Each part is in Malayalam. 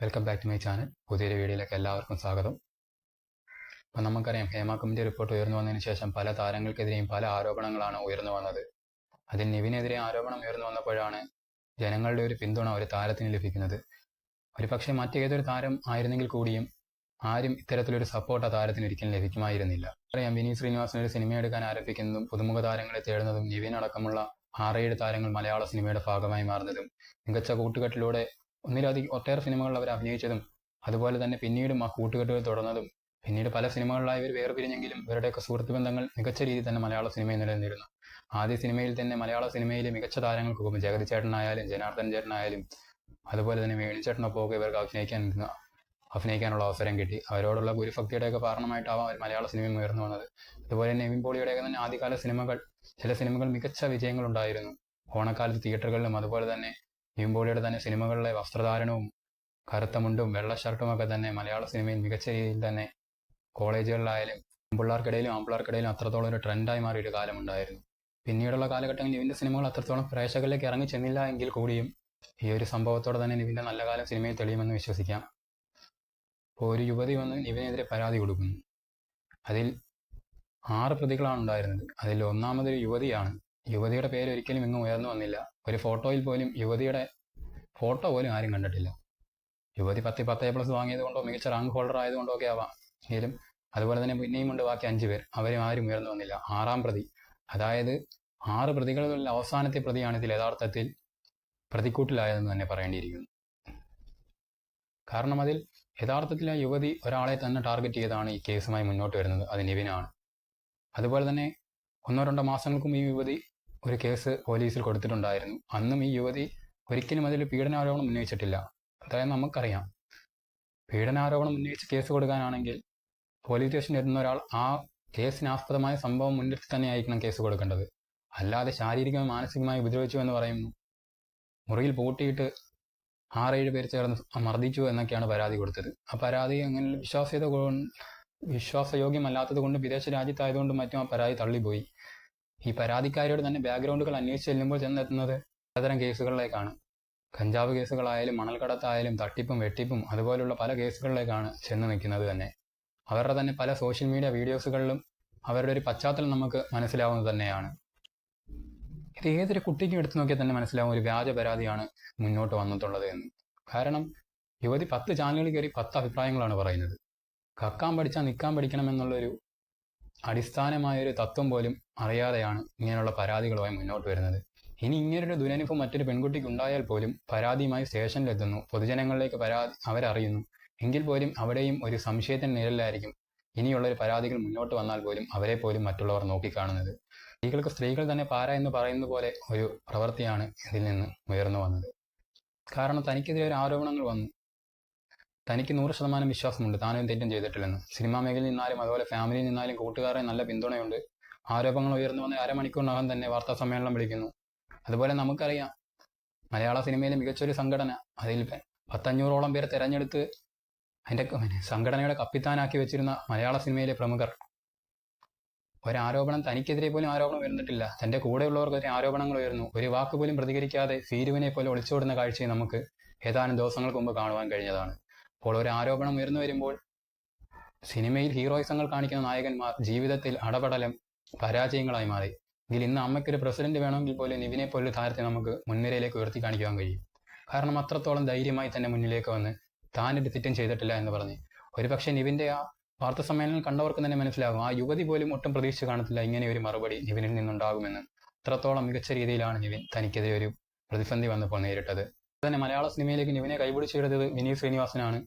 Welcome back to my channel പുതിയൊരു വീഡിയോയിലേക്ക് എല്ലാവർക്കും സ്വാഗതം. അപ്പം നമുക്കറിയാം ഹേമ കമ്മിറ്റി റിപ്പോർട്ട് ഉയർന്നു വന്നതിന് ശേഷം പല താരങ്ങൾക്കെതിരെയും പല ആരോപണങ്ങളാണ് ഉയർന്നു വന്നത്. അതിൽ നിവിനെതിരെ ആരോപണം ഉയർന്നു വന്നപ്പോഴാണ് ജനങ്ങളുടെ ഒരു പിന്തുണ ഒരു താരത്തിന് ലഭിക്കുന്നത്. ഒരു പക്ഷേ മറ്റേതൊരു താരം ആയിരുന്നെങ്കിൽ കൂടിയും ആരും ഇത്തരത്തിലൊരു സപ്പോർട്ട് ആ താരത്തിന് ഒരിക്കലും ലഭിക്കുമായിരുന്നില്ല. അറിയാം വിനീത് ശ്രീനിവാസൻ ഒരു സിനിമ എടുക്കാൻ ആരംഭിക്കുന്നതും പുതുമുഖ താരങ്ങളെ തേടുന്നതും നിവിൻ അടക്കമുള്ള ആറേഴ് താരങ്ങൾ മലയാള സിനിമയുടെ ഭാഗമായി മാറുന്നതും മികച്ച കൂട്ടുകെട്ടിലൂടെ ഒന്നിലധികം ഒട്ടേറെ സിനിമകളിൽ അവർ അഭിനയിച്ചതും അതുപോലെ തന്നെ പിന്നീടും ആ കൂട്ടുകെട്ടുകൾ തുടർന്നതും പിന്നീട് പല സിനിമകളിലായി ഇവർ വേർപിരിഞ്ഞെങ്കിലും ഇവരുടെയൊക്കെ സുഹൃത്ത് ബന്ധങ്ങൾ മികച്ച രീതിയിൽ തന്നെ മലയാള സിനിമയിൽ നിലനിന്നിരുന്നു. ആദ്യ സിനിമയിൽ തന്നെ മലയാള സിനിമയിലെ മികച്ച താരങ്ങൾക്ക് താരങ്ങൾക്കൊപ്പം ജഗതി ചേട്ടനായാലും ജനാർദ്ദൻ ചേട്ടനായാലും അതുപോലെ തന്നെ വേണിച്ചേട്ടനൊപ്പമൊക്കെ ഇവർക്ക് അഭിനയിക്കാൻ അഭിനയിക്കാനുള്ള അവസരം കിട്ടി. അവരോടുള്ള ഗുരുഭക്തിയുടെയൊക്കെ കാരണമായിട്ടാവാം അവർ മലയാള സിനിമയും ഉയർന്നു വന്നത്. അതുപോലെ തന്നെ പോളിയുടെയൊക്കെ തന്നെ ആദ്യകാല സിനിമകൾ ചില സിനിമകൾ മികച്ച വിജയങ്ങളുണ്ടായിരുന്നു. ഓണക്കാലത്ത് തിയേറ്ററുകളിലും അതുപോലെ തന്നെ നിവിൻ പോളിയുടെ തന്നെ സിനിമകളിലെ വസ്ത്രധാരണവും കറുത്ത മുണ്ടും വെള്ള ഷർട്ടും ഒക്കെ തന്നെ മലയാള സിനിമയിൽ മികച്ച രീതിയിൽ തന്നെ കോളേജുകളിലായാലും പിള്ളേർക്കിടയിലും ആമ്പിള്ളേർക്കിടയിലും അത്രത്തോളം ഒരു ട്രെൻഡായി മാറിയ ഒരു കാലമുണ്ടായിരുന്നു. പിന്നീടുള്ള കാലഘട്ടങ്ങളിൽ നിവിന്റെ സിനിമകൾ അത്രത്തോളം പ്രേക്ഷകരിലേക്ക് ഇറങ്ങി ചെന്നില്ല എങ്കിൽ കൂടിയും ഈ ഒരു സംഭവത്തോടെ തന്നെ നിവിന്റെ നല്ല കാലം സിനിമയിൽ തെളിയുമെന്ന് വിശ്വസിക്കാം. ഇപ്പോൾ ഒരു യുവതി വന്ന് നിവിനെതിരെ പരാതി കൊടുക്കുന്നു. അതിൽ ആറ് പ്രതികളാണ് ഉണ്ടായിരുന്നത്. അതിൽ ഒന്നാമതൊരു യുവതിയാണ്. യുവതിയുടെ പേര് ഒരിക്കലും ഇങ്ങും ഉയർന്നു വന്നില്ല. ഒരു ഫോട്ടോയിൽ പോലും യുവതിയുടെ ഫോട്ടോ പോലും ആരും കണ്ടിട്ടില്ല. യുവതി പത്തി പത്ത് എ പ്ലസ് വാങ്ങിയത് കൊണ്ടോ മികച്ച റാങ്ക് ഹോൾഡർ ആയതുകൊണ്ടോ ഒക്കെ ആവാം. എങ്കിലും അതുപോലെ തന്നെ പിന്നെയും ഉണ്ട് ബാക്കി അഞ്ച് പേർ. അവരും ആരും ഉയർന്നു വന്നില്ല. ആറാം പ്രതി. അതായത് ആറ് പ്രതികളുള്ള അവസാനത്തെ പ്രതിയാണ് ഇതിൽ യഥാർത്ഥത്തിൽ പ്രതിക്കൂട്ടിലായതെന്ന് തന്നെ പറയേണ്ടിയിരിക്കുന്നു. കാരണം അതിൽ യഥാർത്ഥത്തിൽ ആ യുവതി ഒരാളെ തന്നെ ടാർഗറ്റ് ചെയ്താണ് ഈ കേസുമായി മുന്നോട്ട് വരുന്നത്. അത് നിവിനാണ്. അതുപോലെ തന്നെ ഒന്നോ രണ്ടോ മാസങ്ങൾക്കും ഈ യുവതി ഒരു കേസ് പോലീസിൽ കൊടുത്തിട്ടുണ്ടായിരുന്നു. അന്നും ഈ യുവതി ഒരിക്കലും അതിൽ പീഡനാരോപണം ഉന്നയിച്ചിട്ടില്ല. അതായത് നമുക്കറിയാം. പീഡനാരോപണം ഉന്നയിച്ച് കേസ് കൊടുക്കാനാണെങ്കിൽ പോലീസ് സ്റ്റേഷനിൽ എത്തുന്ന ഒരാൾ ആ കേസിനാസ്പദമായ സംഭവം മുൻനിർത്തി തന്നെ ആയിരിക്കണം കേസ് കൊടുക്കേണ്ടത്. അല്ലാതെ ശാരീരികമായി മാനസികമായി ഉപദ്രവിച്ചു എന്ന് പറയുന്നു. മുറിയിൽ പൂട്ടിയിട്ട് ആറേഴ് പേര് ചേർന്ന് മർദ്ദിച്ചു എന്നൊക്കെയാണ് പരാതി കൊടുത്തത്. ആ പരാതി അങ്ങനെ വിശ്വാസ്യത വിശ്വാസയോഗ്യമല്ലാത്തത് കൊണ്ട് വിദേശ രാജ്യത്തായതുകൊണ്ട് മറ്റും ആ പരാതി തള്ളിപ്പോയി. ഈ പരാതിക്കാരിയോട് തന്നെ ബാക്ക്ഗ്രൗണ്ടുകൾ അന്വേഷിച്ച് ചെല്ലുമ്പോൾ ചെന്നെത്തുന്നത് പലതരം കേസുകളിലേക്കാണ്. കഞ്ചാവ് കേസുകളായാലും മണൽക്കടത്തായാലും തട്ടിപ്പും വെട്ടിപ്പും അതുപോലുള്ള പല കേസുകളിലേക്കാണ് ചെന്ന് നിൽക്കുന്നത് തന്നെ. അവരുടെ തന്നെ പല സോഷ്യൽ മീഡിയ വീഡിയോസുകളിലും അവരുടെ ഒരു പശ്ചാത്തലം നമുക്ക് മനസ്സിലാവുന്നത് തന്നെയാണ്. ഇത് ഏതൊരു കുട്ടിക്കും എടുത്തു നോക്കിയാൽ തന്നെ മനസ്സിലാവും ഒരു വ്യാജ പരാതിയാണ് മുന്നോട്ട് വന്നിട്ടുള്ളത് എന്ന്. കാരണം യുവതി പത്ത് ചാനലുകൾ കയറി പത്ത് അഭിപ്രായങ്ങളാണ് പറയുന്നത്. കക്കാൻ പഠിച്ചാൽ നിൽക്കാൻ പഠിക്കണം എന്നുള്ളൊരു അടിസ്ഥാനമായൊരു തത്വം പോലും അറിയാതെയാണ് ഇങ്ങനെയുള്ള പരാതികളുമായി മുന്നോട്ട് വരുന്നത്. ഇനി ഇങ്ങനൊരു ദുരനുഭവം മറ്റൊരു പെൺകുട്ടിക്ക് ഉണ്ടായാൽ പോലും പരാതിയുമായി സ്റ്റേഷനിലെത്തുന്നു. പൊതുജനങ്ങളിലേക്ക് പരാതി അവരറിയുന്നു. എങ്കിൽ പോലും അവിടെയും ഒരു സംശയത്തിന് നിഴലിലായിരിക്കും ഇനിയുള്ളൊരു പരാതികൾ മുന്നോട്ട് വന്നാൽ പോലും അവരെ പോലും മറ്റുള്ളവർ നോക്കിക്കാണുന്നത്. സ്ത്രീകൾക്ക് സ്ത്രീകൾ തന്നെ പാര എന്ന് പറയുന്ന പോലെ ഒരു പ്രവൃത്തിയാണ് ഇതിൽ നിന്ന് ഉയർന്നു വന്നത്. കാരണം തനിക്കെതിരെ ഒരു ആരോപണങ്ങൾ വന്നു. തനിക്ക് നൂറ് ശതമാനം വിശ്വാസമുണ്ട്. താനും തെറ്റും ചെയ്തിട്ടില്ലെന്ന്. സിനിമാ മേഖലയിൽ നിന്നാലും അതുപോലെ ഫാമിലിയിൽ നിന്നാലും കൂട്ടുകാരെ നല്ല പിന്തുണയുണ്ട്. ആരോപണങ്ങൾ ഉയർന്നു വന്ന അരമണിക്കൂറിനകം തന്നെ വാർത്താ സമ്മേളനം വിളിക്കുന്നു. അതുപോലെ നമുക്കറിയാം മലയാള സിനിമയിലെ മികച്ചൊരു സംഘടന അതിൽ പത്തഞ്ഞൂറോളം പേരെ തെരഞ്ഞെടുത്ത് അതിന്റെ സംഘടനയുടെ കപ്പിത്താനാക്കി വെച്ചിരുന്ന മലയാള സിനിമയിലെ പ്രമുഖർ. ഒരാരോപണം തനിക്കെതിരെ പോലും ആരോപണം ഉയർന്നിട്ടില്ല. തന്റെ കൂടെയുള്ളവർക്കെതിരെ ആരോപണങ്ങൾ ഉയർന്നു. ഒരു വാക്ക് പോലും പ്രതികരിക്കാതെ സീരുവിനെ പോലെ ഒളിച്ചോടുന്ന കാഴ്ചയെ നമുക്ക് ഏതാനും ദിവസങ്ങൾക്ക് മുമ്പ് കാണുവാൻ കഴിഞ്ഞതാണ്. അപ്പോൾ ഒരു ആരോപണം ഉയർന്നു വരുമ്പോൾ സിനിമയിൽ ഹീറോയിസങ്ങൾ കാണിക്കുന്ന നായകന്മാർ ജീവിതത്തിൽ അടപടലം പരാജയങ്ങളായി മാറി. ഇതിൽ ഇന്ന് അമ്മയ്ക്കൊരു പ്രസിഡന്റ് വേണമെങ്കിൽ പോലും നിവിനെ പോലൊരു താരത്തെ നമുക്ക് മുൻനിരയിലേക്ക് ഉയർത്തി കാണിക്കാൻ കഴിയും. കാരണം അത്രത്തോളം ധൈര്യമായി തന്നെ മുന്നിലേക്ക് വന്ന് താനൊരു തെറ്റും ചെയ്തിട്ടില്ല എന്ന് പറഞ്ഞ്. ഒരുപക്ഷെ നിവിന്റെ ആ വാർത്താ സമ്മേളനം കണ്ടവർക്ക് തന്നെ മനസ്സിലാകും. ആ യുവതി പോലും ഒട്ടും പ്രതീക്ഷ കാണത്തില്ല ഇങ്ങനെ ഒരു മറുപടി നിവിനിൽ നിന്നുണ്ടാകുമെന്ന്. അത്രത്തോളം മികച്ച രീതിയിലാണ് നിവിൻ തനിക്കെതിരെ ഒരു പ്രതിസന്ധി വന്നപ്പോൾ നേരിട്ടത്. തന്നെ മലയാള സിനിമയിലേക്ക് നിവിനെ കൈപിടിച്ചെടുത്തത് വിനീത് ശ്രീനിവാസനാണ്.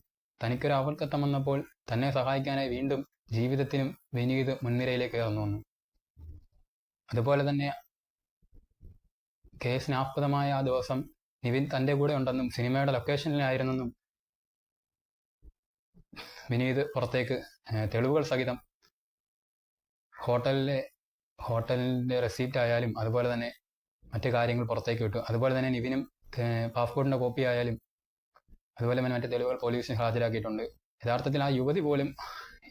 തനിക്കൊരു അവൾക്കത്തം വന്നപ്പോൾ തന്നെ സഹായിക്കാനായി വീണ്ടും ജീവിതത്തിനും വിനീത് മുൻനിരയിലേക്ക് കയറുന്നു വന്നു. അതുപോലെ തന്നെ കേസിനാസ്പദമായ ആ ദിവസം നിവിൻ തന്റെ കൂടെ ഉണ്ടെന്നും സിനിമയുടെ ലൊക്കേഷനിലായിരുന്നെന്നും വിനീത് പുറത്തേക്ക് തെളിവുകൾ സഹിതം ഹോട്ടലിലെ ഹോട്ടലിന്റെ റെസീപ്റ്റ് ആയാലും അതുപോലെ തന്നെ മറ്റു കാര്യങ്ങൾ പുറത്തേക്ക് വിട്ടു. അതുപോലെ തന്നെ നിവിനും പാസ്പോർട്ടിന്റെ കോപ്പി ആയാലും അതുപോലെ തന്നെ മറ്റു തെളിവുകൾ പോലീസിന് ഹാജരാക്കിയിട്ടുണ്ട്. യഥാർത്ഥത്തിൽ ആ യുവതി പോലും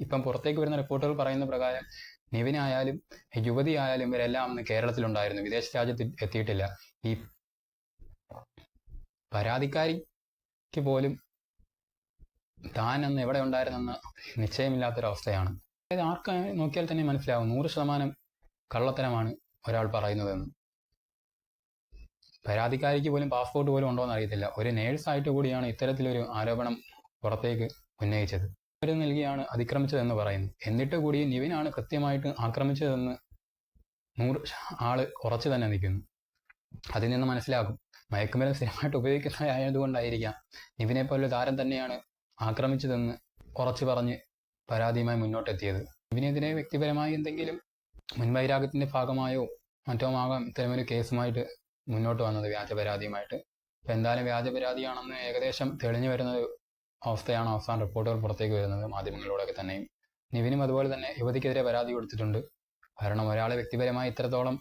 ഇപ്പം പുറത്തേക്ക് വരുന്ന റിപ്പോർട്ടുകൾ പറയുന്ന പ്രകാരം നിവിനായാലും യുവതി ആയാലും ഇവരെല്ലാം അന്ന് കേരളത്തിലുണ്ടായിരുന്നു. വിദേശ രാജ്യത്ത് എത്തിയിട്ടില്ല. ഈ പരാതിക്കാരിക്ക് പോലും താൻ അന്ന് എവിടെ ഉണ്ടായിരുന്നെന്ന് നിശ്ചയമില്ലാത്തൊരവസ്ഥയാണ്. അതായത് ആർക്ക് നോക്കിയാൽ തന്നെ മനസ്സിലാവും. നൂറ് ശതമാനം കള്ളത്തരമാണ് ഒരാൾ പറയുന്നതെന്ന്. പരാതിക്കാരിക്ക് പോലും പാസ്പോർട്ട് പോലും ഉണ്ടോ എന്ന് അറിയത്തില്ല. ഒരു നേഴ്സായിട്ട് കൂടിയാണ് ഇത്തരത്തിലൊരു ആരോപണം പുറത്തേക്ക് ഉന്നയിച്ചത്. അവർ നൽകിയാണ് അതിക്രമിച്ചതെന്ന് പറയുന്നു. എന്നിട്ട് കൂടി നിവിനാണ് കൃത്യമായിട്ട് ആക്രമിച്ചതെന്ന് നൂറ് ആൾ ഉറച്ചു തന്നെ നിൽക്കുന്നു. അതിൽ നിന്ന് മനസ്സിലാക്കും മയക്കുമരുന്ന് സ്ഥിരമായിട്ട് ഉപയോഗിക്കുന്നതായതുകൊണ്ടായിരിക്കാം നിവിനെ പോലെ താരം തന്നെയാണ് ആക്രമിച്ചതെന്ന് ഉറച്ചു പറഞ്ഞ് പരാതിയുമായി മുന്നോട്ടെത്തിയത്. നിവിനെതിരെ വ്യക്തിപരമായി എന്തെങ്കിലും മുൻവൈരാഗ്യത്തിന്റെ ഭാഗമായോ മറ്റോ ആകാം ഇത്തരമൊരു കേസുമായിട്ട് മുന്നോട്ട് വന്നത് വ്യാജ പരാതിയുമായിട്ട് ഇപ്പം എന്തായാലും വ്യാജ പരാതിയാണെന്ന് ഏകദേശം തെളിഞ്ഞു വരുന്ന അവസ്ഥയാണ് അവസാന റിപ്പോർട്ടുകൾ പുറത്തേക്ക് വരുന്നത് മാധ്യമങ്ങളിലൂടെയൊക്കെ തന്നെയും. നിവിനും അതുപോലെ തന്നെ യുവതിക്കെതിരെ പരാതി കൊടുത്തിട്ടുണ്ട്. കാരണം ഒരാളെ വ്യക്തിപരമായി ഇത്രത്തോളം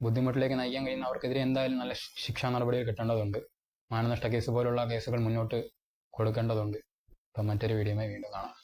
ബുദ്ധിമുട്ടിലേക്ക് നയിക്കാൻ കഴിയുന്ന അവർക്കെതിരെ എന്തായാലും നല്ല ശിക്ഷാ നടപടികൾ കിട്ടേണ്ടതുണ്ട്. മാനനഷ്ട കേസ് പോലുള്ള കേസുകൾ മുന്നോട്ട് കൊടുക്കേണ്ടതുണ്ട്. അപ്പം മറ്റൊരു വീഡിയോയുമായി വീണ്ടും കാണാം.